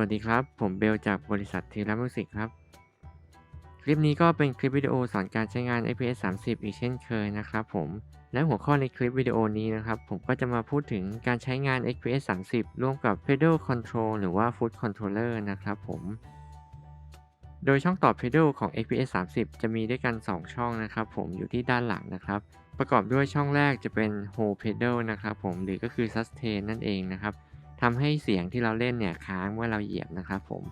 วัสดีครับ ผมเบลจากบริษัททีรัมิวสิกครับ คลิปนี้ก็เป็นคลิปวิดีโอสอนการใช้งาน FPS 30 อีกเช่นเคยนะครับผม และหัวข้อในคลิปวิดีโอนี้นะครับ ผมก็จะมาพูดถึงการใช้งาน FPS 30 ร่วมกับ Pedal Control หรือว่า Foot Controller นะครับผม โดยช่องต่อ Pedal ของ FPS 30 จะมีด้วยกัน 2 ช่องนะครับผมอยู่ที่ด้านหลังนะครับ ประกอบด้วยช่องแรกจะเป็น Hold Pedal นะครับผมหรือก็คือ Sustain นั่นเองนะครับ ทำให้เสียงที่เราเล่นเนี่ยค้างเมื่อเราเหยียบนะครับผม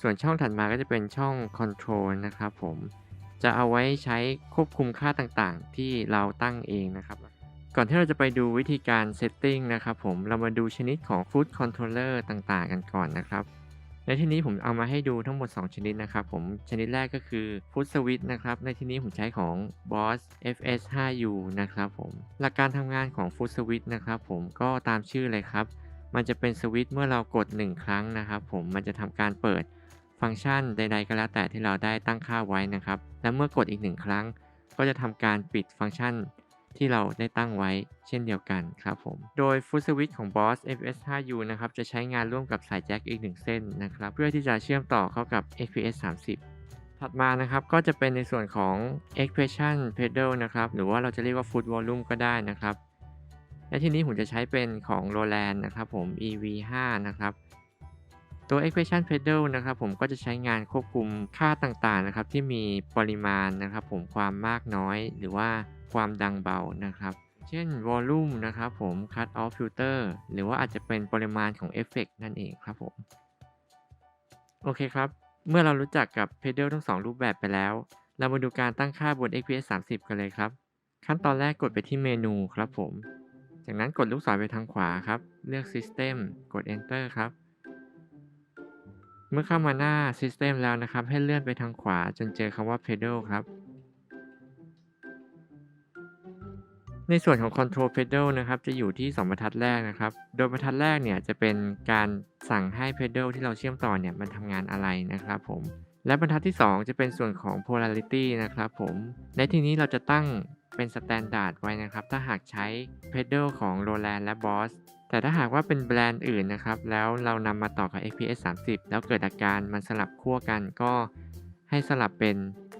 ส่วนช่องถัดมาก็จะเป็นช่อง Control นะครับผมจะเอาไว้ใช้ควบคุมค่าต่างๆ ที่เราตั้งเองนะครับ ก่อนที่เราจะไปดูวิธีการ Setting นะครับผมเรามาดูชนิดของ Foot Controller ต่างๆ กันก่อนนะครับในที่นี้ผมเอามาให้ดูทั้งหมด 2 ชนิดนะครับผมชนิดแรกก็คือ Foot Switch นะครับ ในที่นี้ผมใช้ของ Boss FS 5U นะครับผมหลักการทำงานของ Foot Switch นะครับผมก็ตามชื่อเลยครับ มันจะเป็นสวิตช์เมื่อเรากด 1 ครั้งนะครับ ผมมันจะทำการเปิดฟังก์ชันใด ๆ ก็แล้วแต่ที่เราได้ตั้งค่าไว้นะครับ และเมื่อกดอีก 1 ครั้ง ก็จะทำการปิดฟังก์ชันที่เราได้ตั้งไว้เช่นเดียวกันครับผม โดย Foot Switch ของ Boss FS 5U นะครับ จะใช้งานร่วมกับสายแจ็คอีก 1 เส้นนะครับ เพื่อที่จะเชื่อมต่อเข้ากับ FPS 30 ถัดมานะครับ ก็จะเป็นในส่วนของ Expression Pedal นะครับ หรือว่าเราจะเรียกว่า Foot Volume ก็ได้นะครับ และที่นี้ผมจะใช้เป็นของ Roland นะครับผม EV5 นะครับ ตัว Expression Pedal นะครับ ผมก็จะใช้งานควบคุมค่าต่างๆนะครับ ที่มีปริมาณนะครับ ผมความมากน้อยหรือว่าความดังเบานะครับ เช่น Volume นะครับผม Cut Off Filter หรือว่าอาจจะเป็นปริมาณของเอฟเฟกนั่นเองครับผม โอเคครับ เมื่อเรารู้จักกับ Pedal ทั้ง 2 รูปแบบไปแล้ว เรามาดูการตั้งค่าบน FPS 30 กันเลยครับ ขั้นตอนแรกกดไปที่เมนูครับผม จากนั้นกดลูกศรไปทางขวาครับ เลือก System กด Enter ครับ เมื่อเข้ามาหน้า System แล้วนะครับ ให้เลื่อนไปทางขวาจนเจอคำว่า Pedal ครับ ในส่วนของ Control Pedal นะครับ จะอยู่ที่ 2 บรรทัดแรกนะครับ โดยบรรทัดแรกเนี่ยจะเป็นการสั่งให้ Pedal ที่เราเชื่อมต่อเนี่ยมันทำงานอะไรนะครับผมและบรรทัดที่ 2 จะเป็นส่วนของ Polarity นะครับผม ในที่นี้เราจะตั้ง เป็น Standard ไว้นะครับ ถ้าหากใช้ Pedal ของ Roland และ Boss แต่ถ้าหากว่าเป็นแบรนด์อื่นนะครับ แล้วเรานำมาต่อกับ FPS 30 แล้วเกิดอาการมันสลับขั้วกันก็ให้สลับเป็น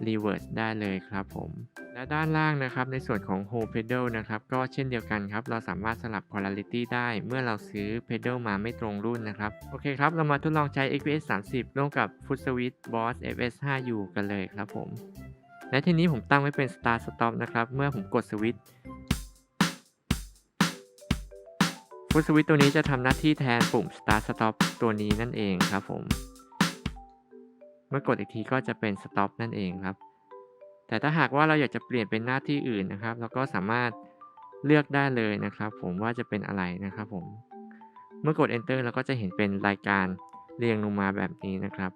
Reverse ได้เลยครับผม และด้านล่างนะครับในส่วนของ Hold Pedal นะครับ ก็เช่นเดียวกันครับ เราสามารถสลับ Polarity ได้เมื่อเราซื้อ Pedal มาไม่ตรงรุ่นนะครับ โอเคครับ เรามาทดลองใช้ FPS 30ร่วมกับ Foot Switch Boss FS 5U กันเลยครับผม และทีนี้ผมตั้งไว้เป็น Start Stop นะครับ เมื่อผมกดสวิตช์ฟุตสวิตช์ตัวนี้จะทำหน้าที่แทนปุ่ม Start Stop ตัวนี้นั่นเองครับผม เมื่อกดอีกทีก็จะเป็น Stop นั่นเองครับ แต่ถ้าหากว่าเราอยากจะเปลี่ยนเป็นหน้าที่อื่นนะครับ เราก็สามารถเลือกได้เลยนะครับ ผมว่าจะเป็นอะไรนะครับผม เมื่อกด Enter เราก็จะเห็นเป็นรายการเรียงลงมาแบบนี้นะครับ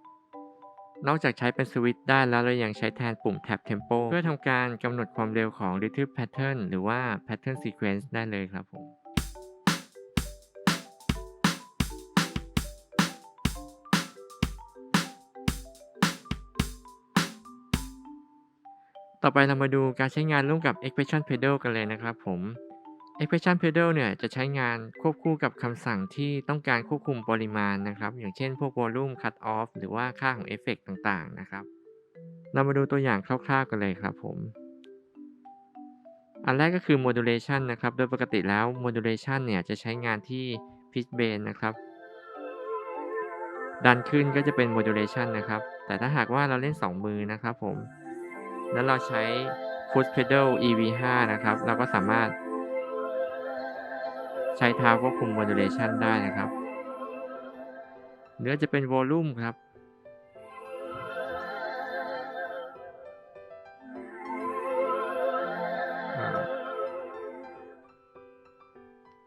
นอกจากใช้เป็นสวิตช์ได้แล้วเรายังใช้แทนปุ่ม Tab Tempo เพื่อทำการกำหนดความเร็วของ Rhythm Pattern หรือว่า Pattern Sequence ได้เลยครับผมต่อไปเรามาดูการใช้งานร่วมกับ Expression Pedal กันเลยนะครับผม Expression Pedal เนี่ยจะใช้งานควบคู่กับคำสั่งที่ต้องการควบคุมปริมาณนะครับ อย่างเช่นพวก Volume Cut Off หรือว่าค่าของเอฟเฟกต่างๆนะครับ เรามาดูตัวอย่างคร่าวๆกันเลยครับผม อันแรกก็คือ Modulation นะครับ โดยปกติแล้ว Modulation เนี่ยจะใช้งานที่ Pitch Bend นะครับ ดันขึ้นก็จะเป็น Modulation นะครับ แต่ถ้าหากว่าเราเล่น 2 มือนะครับผม แล้วเราใช้ Foot Pedal EV5 นะครับ เราก็สามารถ ใช้เท้าควบคุม Modulation ได้นะครับ เนื้อจะเป็น Volume ครับ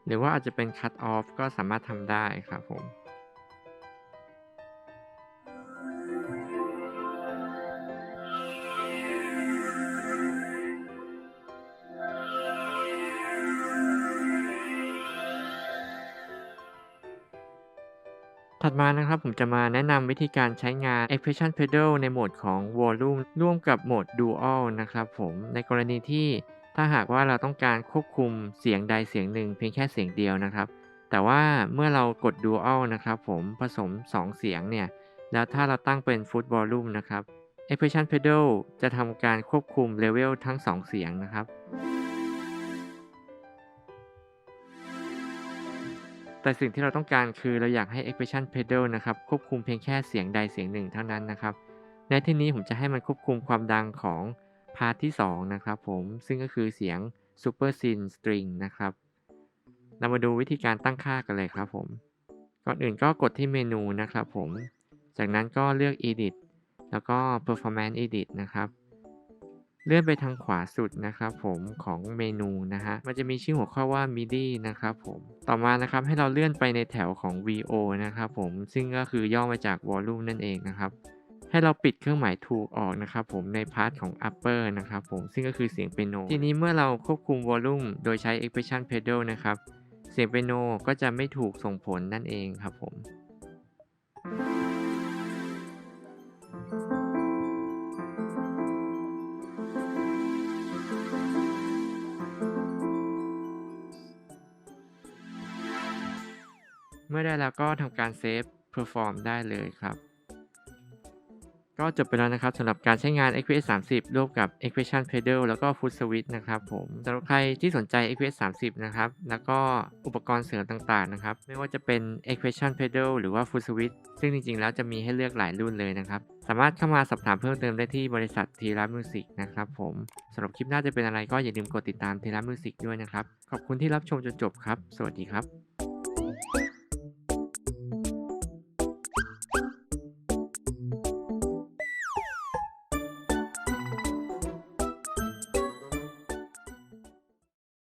หรือว่าอาจจะเป็น Cut Off ก็สามารถทำได้ครับผม ถัดมานะครับผมจะมาแนะนำวิธีการใช้งาน Expression Pedal ในโหมดของ Volume ร่วมกับโหมด Dual นะครับผมในกรณีที่ถ้าหากว่าเราต้องการควบคุมเสียงใดเสียงหนึ่งเพียงแค่เสียงเดียวนะครับ แต่ว่าเมื่อเรากด Dual นะครับผมผสม 2 เสียงเนี่ย แล้วถ้าเราตั้งเป็น Full Volume นะครับ Expression Pedal จะทำการควบคุมเลเวลทั้ง 2 เสียงนะครับ แต่สิ่งที่เราต้องการคือเราอยากให้ Expression Pedal นะครับควบคุมเพียงแค่เสียงใดเสียงหนึ่งเท่านั้นนะครับ ในที่นี้ผมจะให้มันควบคุมความดังของพาร์ทที่ 2 นะครับผมซึ่งก็คือเสียง Super Syn String นะครับเรามาดูวิธีการตั้งค่ากันเลยครับผม ก่อนอื่นก็กดที่เมนูนะครับผม จากนั้นก็เลือก Edit แล้วก็ Performance Edit นะครับ เลื่อนไปทางขวาสุดนะครับผมของเมนูนะฮะ มันจะมีชื่อหัวข้อว่า MIDI นะครับผม ต่อมานะครับให้เราเลื่อนไปในแถวของ VO นะครับผม ซึ่งก็คือย่อมาจาก Volume นั่นเองนะครับ ให้เราปิดเครื่องหมายถูกออกนะครับผมในพาร์ทของ upper นะครับผม ซึ่งก็คือเสียงเปียโน ทีนี้เมื่อเราควบคุม volume โดยใช้ expression pedal นะครับ เสียงเปียโนก็จะไม่ถูกส่งผลนั่นเองครับผม มื่อได้แล้วก็ทำการเซฟ perform ได้เลยครับ ก็จบไปแล้วนะครับสำหรับการใช้งาน XPS 30 ร่วมกับ Expression Pedal แล้วก็ Foot Switch นะครับผมสำหรับใครที่สนใจ XPS 30 นะครับ แล้วก็อุปกรณ์เสริมต่างๆนะครับ ไม่ว่าจะเป็น Expression Pedal หรือว่า Foot Switch ซึ่งจริงๆ แล้วจะมีให้เลือกหลายรุ่นเลยนะครับ สามารถเข้ามาสอบถามเพิ่มเติมได้ที่บริษัททีรั Music นะครับผมสำหรับคลิปหน้าจะเป็นอะไรก็อย่าลืมกดติดตามทีรั Music ด้วยนะครับ ขอบคุณที่รับชมจนจบครับ สวัสดีครับ